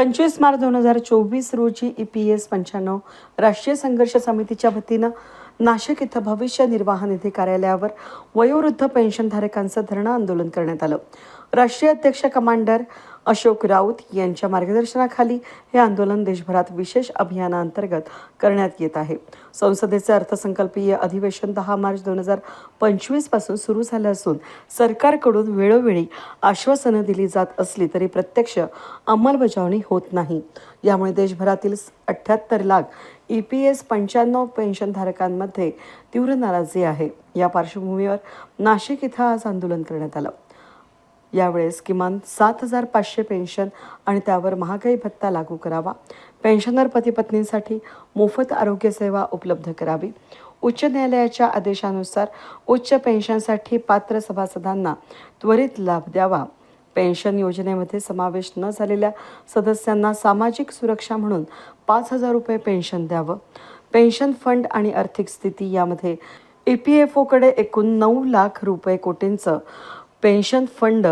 पंचवीस मार्च दोन हजार चोवीस रोजी ई पी एस पंच्याण्णव राष्ट्रीय संघर्ष समितीच्या वतीनं नाशिक इथं भविष्य निर्वाह निधी कार्यालयावर वयोवृद्ध पेन्शनधारकांचं धरणं आंदोलन करण्यात आलं. राष्ट्रीय अध्यक्ष कमांडर अशोक राऊत यांच्या मार्गदर्शनाखाली हे आंदोलन देशभरात विशेष अभियानाअंतर्गत करण्यात येत आहे. संसदेचे अर्थसंकल्पीय अधिवेशन दहा मार्च दोन हजार पंचवीसपासून सुरू झालं असून सरकारकडून वेळोवेळी आश्वासनं दिली जात असली तरी प्रत्यक्ष अंमलबजावणी होत नाही. यामुळे देशभरातील अठ्ठ्याहत्तर लाख ई पी एस पंच्याण्णव पेन्शनधारकांमध्ये तीव्र नाराजी आहे. या पार्श्वभूमीवर नाशिक इथं आज आंदोलन करण्यात आलं. यावेळेस किमान सात हजार पाचशे पेन्शन आणि त्यावर महागाई भत्ता लागू करावा. पेन्शनर पतीपत्नींसाठी मोफत आरोग्य सेवा उपलब्ध करावी. उच्च न्यायालयाच्या आदेशानुसार उच्च पेन्शनसाठी पात्र सभासदांना त्वरित लाभ द्यावा. पेन्शन योजनेमध्ये समावेश न झालेल्या सदस्यांना सामाजिक सुरक्षा म्हणून पाच हजार रुपये पेन्शन द्यावं. पेन्शन फंड आणि आर्थिक स्थिती यामध्ये ई पी एफ ओकडे एकूण नऊ लाख रुपये कोटींचं पेन्शन फंड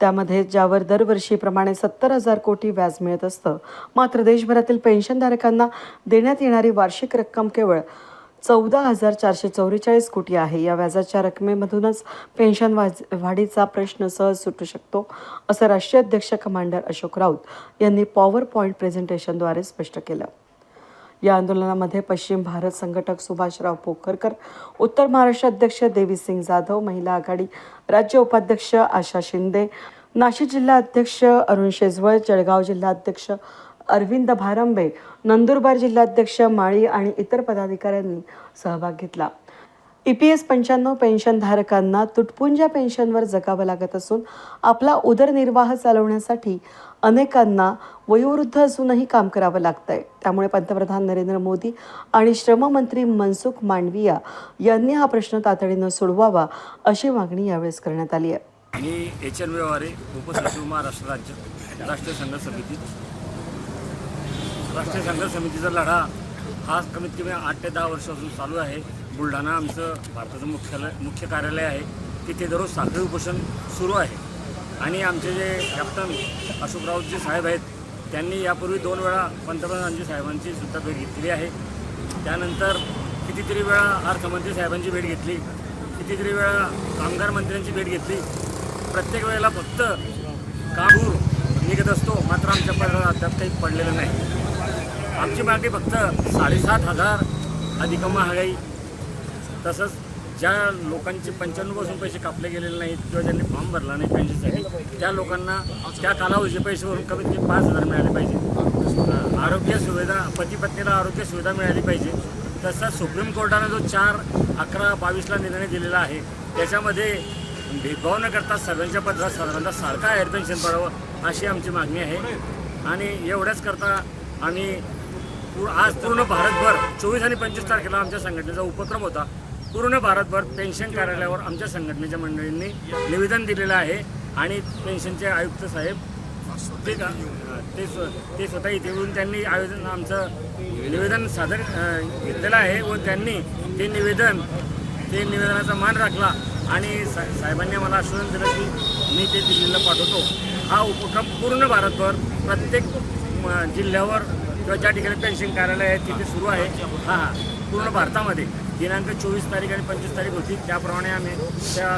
त्यामध्ये ज्यावर दरवर्षीप्रमाणे सत्तर हजार कोटी व्याज मिळत असतं. मात्र देशभरातील पेन्शनधारकांना देण्यात येणारी वार्षिक रक्कम केवळ चौदा हजार चारशे चौवेचाळीस कोटी आहे. या व्याजाच्या रकमेमधूनच पेन्शन वाज वाढीचा प्रश्न सहज सुटू शकतो असं राष्ट्रीय अध्यक्ष कमांडर अशोक राऊत यांनी पॉवर पॉईंट प्रेझेंटेशनद्वारे स्पष्ट केलं. या आंदोलनामध्ये पश्चिम भारत संघटक सुभाषराव पोखरकर उत्तर महाराष्ट्र अध्यक्ष देवीसिंग जाधव महिला आघाडी राज्य उपाध्यक्ष आशा शिंदे नाशिक जिल्हा अध्यक्ष अरुण शेजवळ जळगाव जिल्हा अध्यक्ष अरविंद भारंबे नंदुरबार जिल्हाध्यक्ष माळी आणि इतर पदाधिकाऱ्यांनी सहभाग घेतला. ई पी एस पंच्याण्णव पेन्शनधारकांना तुटपुंजा पेन्शनवर जगावं लागत असून आपला उदरनिर्वाह चालवण्यासाठी अनेकांना वयोवृद्ध असूनही काम करावं लागतंय. त्यामुळे पंतप्रधान नरेंद्र मोदी आणि श्रममंत्री मनसुख मांडविया यांनी हा प्रश्न तातडीनं सोडवावा अशी मागणी यावेळेस करण्यात आली आहे. मी एच एन व्यवहारे उपसचिव महाराष्ट्र राज्य राष्ट्रीय संघ समिती राष्ट्रीय संघ समितीचा लढा हा कमीत कमी आठ ते दहा वर्षापासून चालू आहे. बुलढाणा आमचं भारताचं मुख्यालय मुख्य कार्यालय आहे. तिथे दररोज साखळी उपोषण सुरू आहे. आणि आमचे जे कॅप्टन अशोक राऊतजी साहेब आहेत त्यांनी यापूर्वी दोन वेळा पंतप्रधानजी साहेबांची सुद्धा भेट घेतली आहे. त्यानंतर कितीतरी वेळा अर्थमंत्री साहेबांची भेट घेतली. कितीतरी वेळा कामगार मंत्र्यांची भेट घेतली. प्रत्येक वेळेला फक्त कामूर निघत असतो मात्र आमच्या पदरात अद्याप काही पडलेलं नाही. आमची मागणी फक्त साडेसात हजार अधिक महागाई. तसंच ज्या लोकांचे पंच्याण्णवपासून पैसे कापले गेलेले नाहीत किंवा ज्यांनी फॉर्म भरला नाही पेन्शनसाठी त्या लोकांना त्या कालावधीचे पैसे भरून कमीत कमी पाच हजार मिळाले पाहिजे. आरोग्य सुविधा पती पत्नीला आरोग्य सुविधा मिळाली पाहिजे. तसंच सुप्रीम कोर्टानं जो चार अकरा बावीसला निर्णय दिलेला आहे त्याच्यामध्ये भेदभाव न करता सगळ्यांच्या पत्रात साधारणतः सारखा एअर पेन्शन पडावं अशी आमची मागणी आहे. आणि एवढ्याच करता आम्ही आज पूर्ण भारतभर चोवीस आणि पंचवीस तारखेला आमच्या संघटनेचा उपक्रम होता. पूर्ण भारतभर पेन्शन कार्यालयावर आमच्या संघटनेच्या मंडळींनी निवेदन दिलेलं आहे आणि पेन्शनचे आयुक्त साहेब ते का ते ते स्वतः इथे येऊन त्यांनी आयोजन आमचं निवेदन सादर घेतलेलं आहे व त्यांनी ते निवेदन ते निवेदनाचा मान राखला आणि सा साहेबांनी मला आश्वासन दिलं की मी ते दिल्लीला पाठवतो. हा उपक्रम पूर्ण भारतभर प्रत्येक म, जिल्ह्यावर किंवा ज्या ठिकाणी पेन्शन कार्यालय आहे तिथे सुरू आहे. हा पूर्ण भारतामध्ये. दिनांक चोवीस तारीख आणि पंचवीस तारीख होती. त्याप्रमाणे आम्ही त्या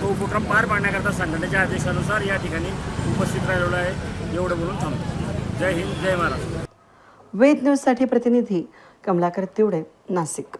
तो उपक्रम पार पाडण्याकरता संघटनेच्या आदेशानुसार या ठिकाणी उपस्थित राहिलेलो आहे. एवढं बोलून थांबतो. जय हिंद जय महाराष्ट्र. वेद न्यूजसाठी प्रतिनिधी कमलाकर तिवडे नाशिक.